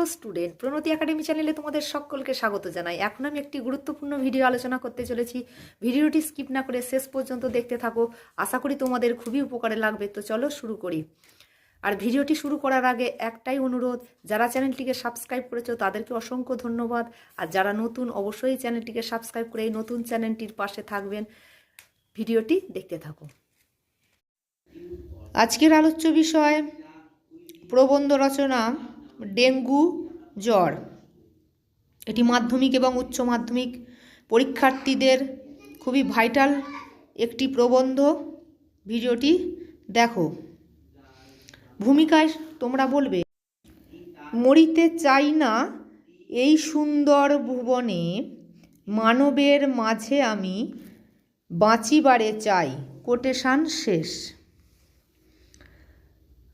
Hello student প্রণতি academy চ্যানেলে তোমাদের সকলকে স্বাগত জানাই। এখন আমি একটি গুরুত্বপূর্ণ ভিডিও আলোচনা করতে চলেছি। ভিডিওটি স্কিপ না করে শেষ পর্যন্ত দেখতে থাকো। আশা করি তোমাদের খুবই উপকারে লাগবে। তো চলো শুরু করি। আর ভিডিওটি শুরু করার আগে একটাই অনুরোধ, যারা চ্যানেলটিকে সাবস্ক্রাইব করেছ তাদেরকে অসংখ্য ধন্যবাদ। আর যারা নতুন, অবশ্যই চ্যানেলটিকে সাবস্ক্রাইব করে এই নতুন চ্যানেলটির পাশে থাকবেন। ভিডিওটি দেখতে থাকো। আজকের আলোচ্য বিষয় প্রবন্ধ রচনা ডেঙ্গু, জ্বর। এটি মাধ্যমিক এবং উচ্চ মাধ্যমিক পরীক্ষার্থীদের খুবই ভাইটাল একটি প্রবন্ধ। ভিডিওটি দেখো। ভূমিকায় তোমরা বলবে, মরিতে চাই না এই সুন্দর ভুবনে, মানবের মাঝে আমি বাঁচিবারে চাই। কোটেশান শেষ।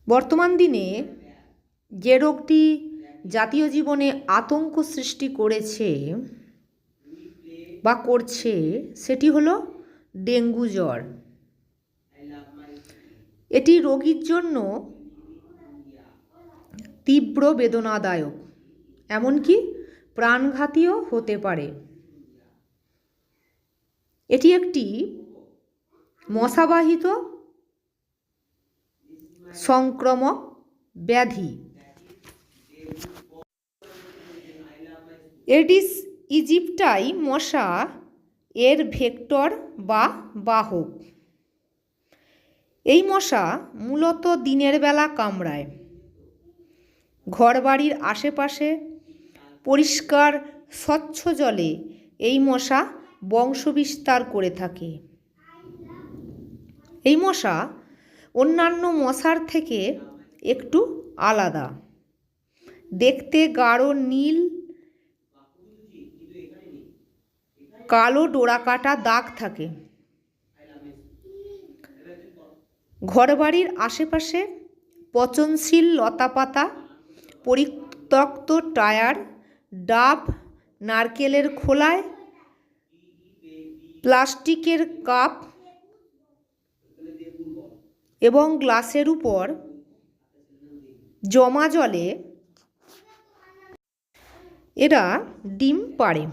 বর্তমান দিনে যে রোগটি জাতীয় জীবনে আতঙ্ক সৃষ্টি করেছে বা করছে, সেটি হলো ডেঙ্গু জ্বর। এটি রোগীর জন্য তীব্র বেদনাদায়ক, এমনকি প্রাণঘাতীও হতে পারে। এটি একটি মশাবাহিত সংক্রমক ব্যাধি। এডিস ইজিপ্টাই মশা এর ভেক্টর বা বাহক। এই মশা মূলত দিনের বেলা কামড়ায়। ঘরবাড়ির আশেপাশে পরিষ্কার, স্বচ্ছ জলে এই মশা বংশবিস্তার করে থাকে। এই মশা অন্যান্য মশার থেকে একটু আলাদা। দেখতে গাঢ় নীল কালো ডোরাকাটা দাগ থাকে। ঘরবাড়ির আশেপাশে পচনশীল লতাপাতা, পরিত্যক্ত টায়ার, ডাব, নারকেলের খোলায়, প্লাস্টিকের কাপ এবং গ্লাসের উপর জমা জলে। এরা ডিম পাড়ে।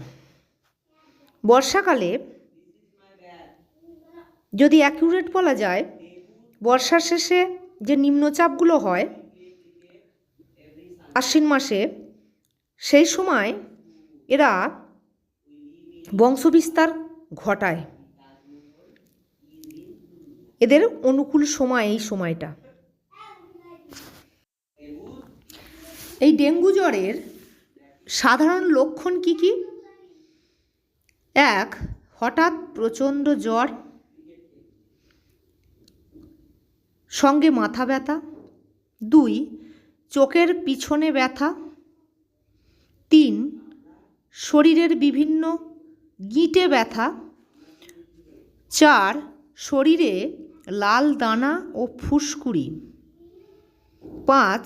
বর্ষাকালে যদি অ্যাকিউরেট বলা যায়, বর্ষার শেষে যে নিম্নচাপগুলো হয়, আশ্বিন মাসে, সেই সময় এরা বংশবিস্তার ঘটায়। এদের অনুকূল সময় এই সময়টা। এই ডেঙ্গু জ্বরের সাধারণ লক্ষণ কি কি? এক, হঠাৎ প্রচণ্ড জ্বর, সঙ্গে মাথা ব্যথা, দুই, চোখের পিছনে ব্যথা, তিন, শরীরের বিভিন্ন গিঁটে ব্যথা, চার, শরীরে লাল দানা ও ফুসকুড়ি, পাঁচ,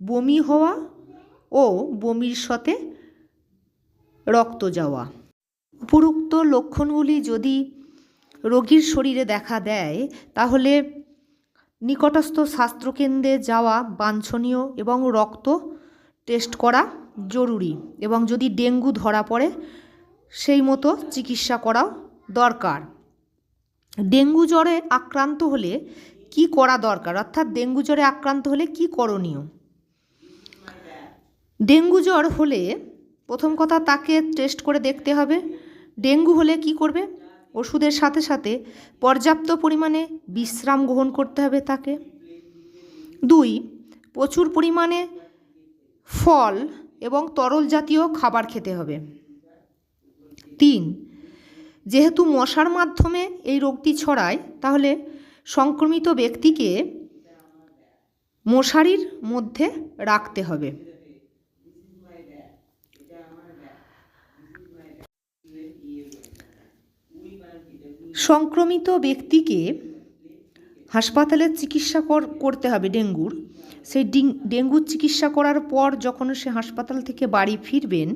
বমি হওয়া ও বমির সাথে রক্ত যাওয়া। উপরোক্ত লক্ষণগুলি যদি রোগীর শরীরে দেখা দেয়, তাহলে নিকটস্থ স্বাস্থ্যকেন্দ্রে যাওয়া বাঞ্ছনীয় এবং রক্ত টেস্ট করা জরুরি এবং যদি ডেঙ্গু ধরা পড়ে, সেই মতো চিকিৎসা করাও দরকার। ডেঙ্গু জ্বরে আক্রান্ত হলে কি করা দরকার? অর্থাৎ ডেঙ্গু জ্বরে আক্রান্ত হলে কি করণীয়? ডেঙ্গু জ্বর হলে প্রথম কথা তাকে টেস্ট করে দেখতে হবে। ডেঙ্গু হলে কি করবে? ওষুধের সাথে সাথে পর্যাপ্ত পরিমাণে বিশ্রাম গ্রহণ করতে হবে তাকে। দুই, প্রচুর পরিমাণে ফল এবং তরল জাতীয় খাবার খেতে হবে। তিন, যেহেতু মশার মাধ্যমে এই রোগটি ছড়ায়, তাহলে সংক্রমিত ব্যক্তিকে মশারির মধ্যে রাখতে হবে। সংক্রমিত ব্যক্তিকে হাসপাতালে চিকিৎসা করতে হবে ডেঙ্গুর। সেই ডেঙ্গুর চিকিৎসা করার পর যখন সে হাসপাতাল থেকে বাড়ি ফিরবেন,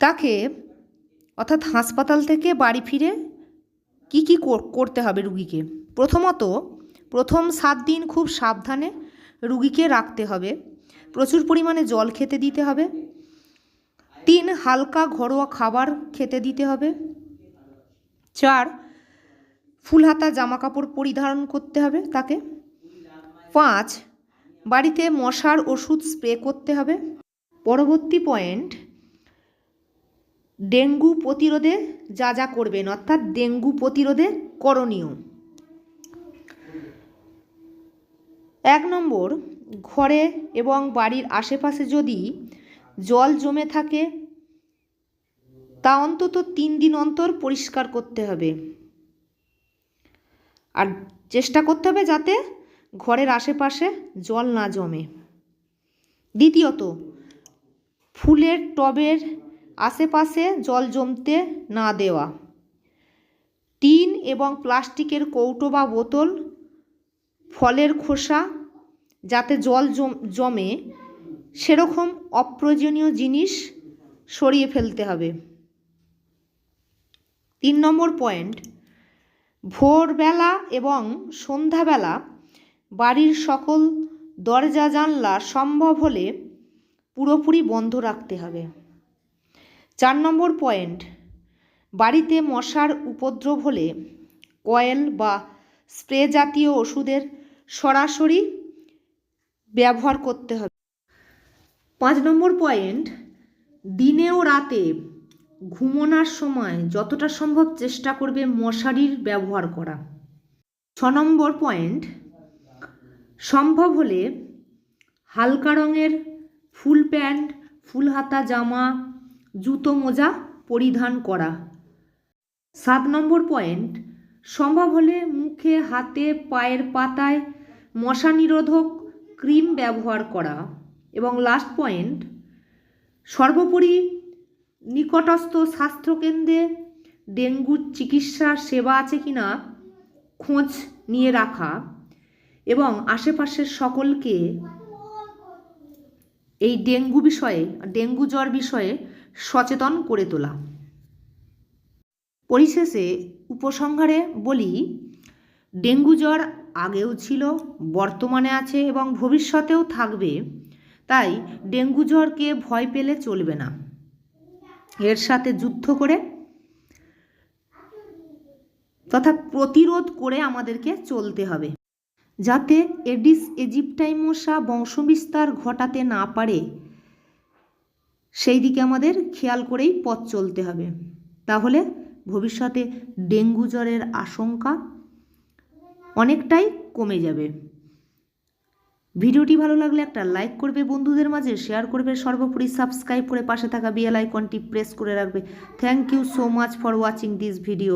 তাকে অর্থাৎ হাসপাতাল থেকে বাড়ি ফিরে কি কি করতে হবে রুগীকে? প্রথমত, প্রথম সাত দিন খুব সাবধানে রুগীকে রাখতে হবে। প্রচুর পরিমাণে জল খেতে দিতে হবে। তিন, হালকা ঘরোয়া খাবার খেতে দিতে হবে। চার ফুল হাতা জামা কাপড় পরিধারণ করতে হবে তাকে। পাঁচ, বাড়িতে মশার ওষুধ স্প্রে করতে হবে। পরবর্তী পয়েন্ট, ডেঙ্গু প্রতিরোধে যা যা করবেন, অর্থাৎ ডেঙ্গু প্রতিরোধে করণীয়। এক নম্বর, ঘরে এবং বাড়ির আশেপাশে যদি জল জমে থাকে, তা অন্তত তিন দিন অন্তর পরিষ্কার করতে হবে। আর চেষ্টা করতে হবে যাতে ঘরের আশেপাশে জল না জমে। দ্বিতীয়ত, ফুলের টবের আশেপাশে জল জমতে না দেওয়া। টিন এবং প্লাস্টিকের কৌটো বা বোতল ফলের খোসা যাতে জল জমে সেরকম অপ্রয়োজনীয় জিনিস সরিয়ে ফেলতে হবে। তিন নম্বর পয়েন্ট ভোরবেলা এবং সন্ধ্যাবেলা বাড়ির সকল দরজা জানলা সম্ভব হলে পুরোপুরি বন্ধ রাখতে হবে। চার নম্বর পয়েন্ট, বাড়িতে মশার উপদ্রব হলে কয়েল বা স্প্রে জাতীয় ওষুধের সরাসরি ব্যবহার করতে হবে। পাঁচ নম্বর পয়েন্ট দিনে ও রাতে ঘুমোনোর সময় যতটা সম্ভব চেষ্টা করবে মশারির ব্যবহার করা। ছ নম্বর পয়েন্ট, সম্ভব হলে হালকা রঙের ফুল প্যান্ট, ফুল হাতা জামা, জুতো মোজা পরিধান করা। সাত নম্বর পয়েন্ট, সম্ভব হলে মুখে, হাতে, পায়ের পাতায় মশা নিরোধক ক্রিম ব্যবহার করা। এবং লাস্ট পয়েন্ট, সর্বোপরি নিকটস্থ স্বাস্থ্যকেন্দ্রে ডেঙ্গুর চিকিৎসার সেবা আছে কি না, খোঁজ নিয়ে রাখা এবং আশেপাশের সকলকে এই ডেঙ্গু বিষয়ে, ডেঙ্গু জ্বর বিষয়ে সচেতন করে তোলা। পরিশেষে উপসংহারে বলি, ডেঙ্গু জ্বর আগেও ছিল, বর্তমানে আছে এবং ভবিষ্যতেও থাকবে, তাই ডেঙ্গু জ্বরকে ভয় পেলে চলবে না। এর সাথে যুদ্ধ করে তথা প্রতিরোধ করে আমাদেরকে চলতে হবে। যাতে এডিস এজিপ্টাই মশা বংশবিস্তার ঘটাতে না পারে, সেই দিকে আমাদের খেয়াল করেই পথ চলতে হবে। তাহলে ভবিষ্যতে ডেঙ্গু জ্বরের আশঙ্কা অনেকটাই কমে যাবে। ভিডিওটি ভালো লাগলে একটা লাইক করবে, বন্ধুদের মাঝে শেয়ার করবে, সর্বোপরি সাবস্ক্রাইব করে পাশে থাকা বিএল আইকনটি প্রেস করে রাখবে। Thank you so much for watching this video.